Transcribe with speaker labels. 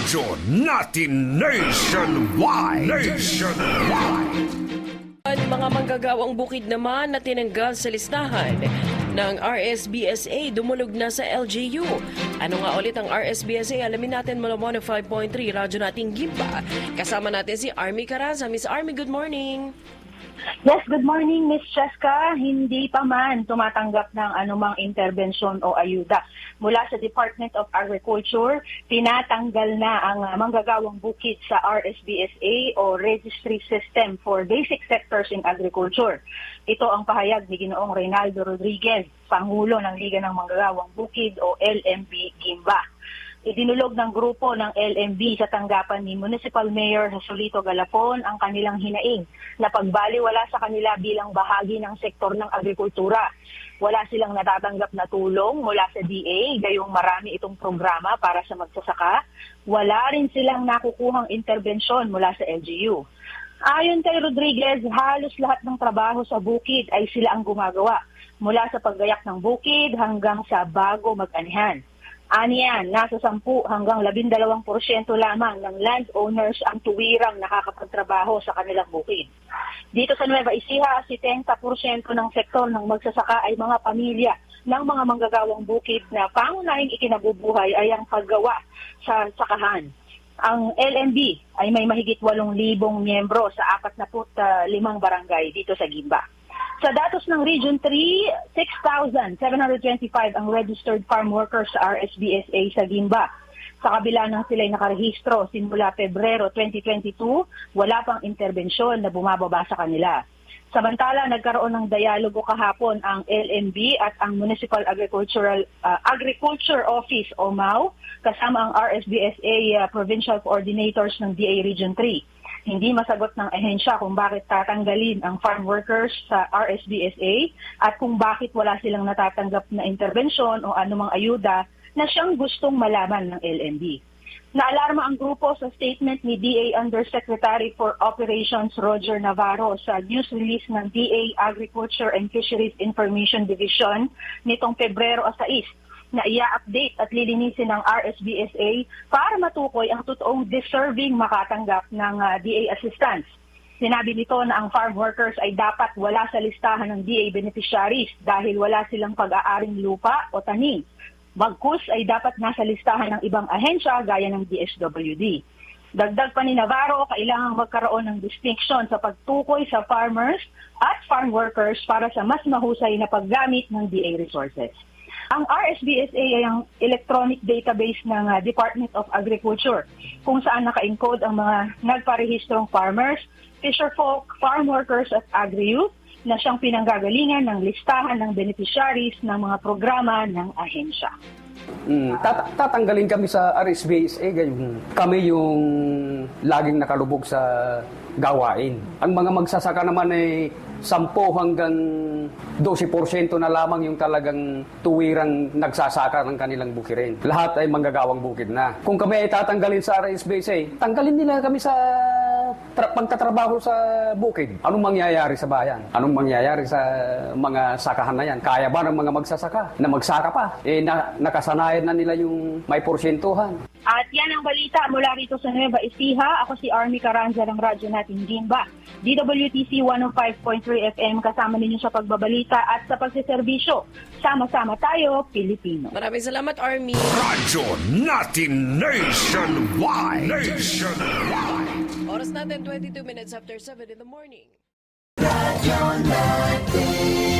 Speaker 1: Radyo natin nationwide. Nationwide.
Speaker 2: Mga manggagawang bukid naman na tinanggal sa listahan ng RSBSA dumulog na sa LGU. Ano nga ulit ang RSBSA? Alamin natin mula 105.3 Radyo nating Gimba. Kasama natin si Army Caraza. Miss Army, good morning.
Speaker 3: Yes, good morning, Miss Cheska. Hindi pa man tumatanggap ng anumang intervensyon o ayuda. Mula sa Department of Agriculture, tinatanggal na ang manggagawang bukid sa RSBSA o Registry System for Basic Sectors in Agriculture. Ito ang pahayag ni Ginoong Reynaldo Rodriguez, Pangulo ng Liga ng Manggagawang Bukid o LMB Gimba idinulog ng grupo ng LMB sa tanggapan ni Municipal Mayor Josolito Galapon ang kanilang hinaing na pagbaliwala sa kanila bilang bahagi ng sektor ng agrikultura. Wala silang natatanggap na tulong mula sa DA, gayong marami itong programa para sa magsasaka. Wala rin silang nakukuhang interbensyon mula sa LGU. Ayon kay Rodriguez, halos lahat ng trabaho sa bukid ay sila ang gumagawa, mula sa paggayak ng bukid hanggang sa bago mag-anihan. Aniyan, nasa 10 hanggang 12% lamang ng landowners ang tuwirang nakakapagtrabaho sa kanilang bukid. Dito sa Nueva Ecija, 70% ng sektor ng magsasaka ay mga pamilya ng mga manggagawang bukid na pangunahing ikinabubuhay ay ang paggawa sa sakahan. Ang LMB ay may mahigit 8,000 miyembro sa 45 barangay dito sa Gimba. Sa datos ng Region 3, 6,725 ang registered farm workers sa RSBSA sa Gimba. Sa kabila ng sila'y nakarehistro simula Pebrero 2022, wala pang interbensyon na bumababa sa kanila. Samantala, nagkaroon ng dialogo kahapon ang LMB at ang Municipal Agricultural uh, Agriculture Office o MAU kasama ang RSBSA uh, Provincial Coordinators ng DA Region 3 hindi masagot ng ahensya kung bakit tatanggalin ang farm workers sa RSBSA at kung bakit wala silang natatanggap na intervensyon o anumang ayuda na siyang gustong malaman ng LMB. Naalarma ang grupo sa statement ni DA Undersecretary for Operations Roger Navarro sa news release ng DA Agriculture and Fisheries Information Division nitong Pebrero 6 na ia-update at lilinisin ng RSBSA para matukoy ang totoong deserving makatanggap ng uh, DA assistance. Sinabi nito na ang farm workers ay dapat wala sa listahan ng DA beneficiaries dahil wala silang pag-aaring lupa o tanim. Bagkus ay dapat nasa listahan ng ibang ahensya gaya ng DSWD. Dagdag pa ni Navarro, kailangang magkaroon ng distinction sa pagtukoy sa farmers at farm workers para sa mas mahusay na paggamit ng DA resources. Ang RSBSA ay ang electronic database ng uh, Department of Agriculture kung saan naka-encode ang mga nagparehistrong farmers, fisherfolk, farm workers at agri-youth na siyang pinanggagalingan ng listahan ng beneficiaries ng mga programa ng ahensya.
Speaker 4: Mm, tat- tatanggalin kami sa RSBSA, ganyan. Kami yung laging nakalubog sa gawain. Ang mga magsasaka naman ay 10 hanggang 12% na lamang yung talagang tuwirang nagsasaka ng kanilang bukirin. Lahat ay manggagawang bukid na. Kung kami ay tatanggalin sa RSBSA, tanggalin nila kami sa tra- pagtatrabaho sa bukid. Anong mangyayari sa bayan? Anong mangyayari sa mga sakahan na yan? Kaya ba ng mga magsasaka na magsaka pa? Eh, na, nakasanayan na nila yung may porsyentuhan.
Speaker 3: At yan ang balita mula rito sa Nueva Ecija. Ako si Army Caranza ng radyo natin Gimba. DWTC 105.3 FM kasama ninyo sa pagbabalita at sa pagsiservisyo. Sama-sama tayo, Pilipino.
Speaker 2: Maraming salamat, Army.
Speaker 1: Radyo natin nationwide. Nationwide.
Speaker 2: Oras natin, 22 minutes after 7 in the morning.
Speaker 5: Radio Latin.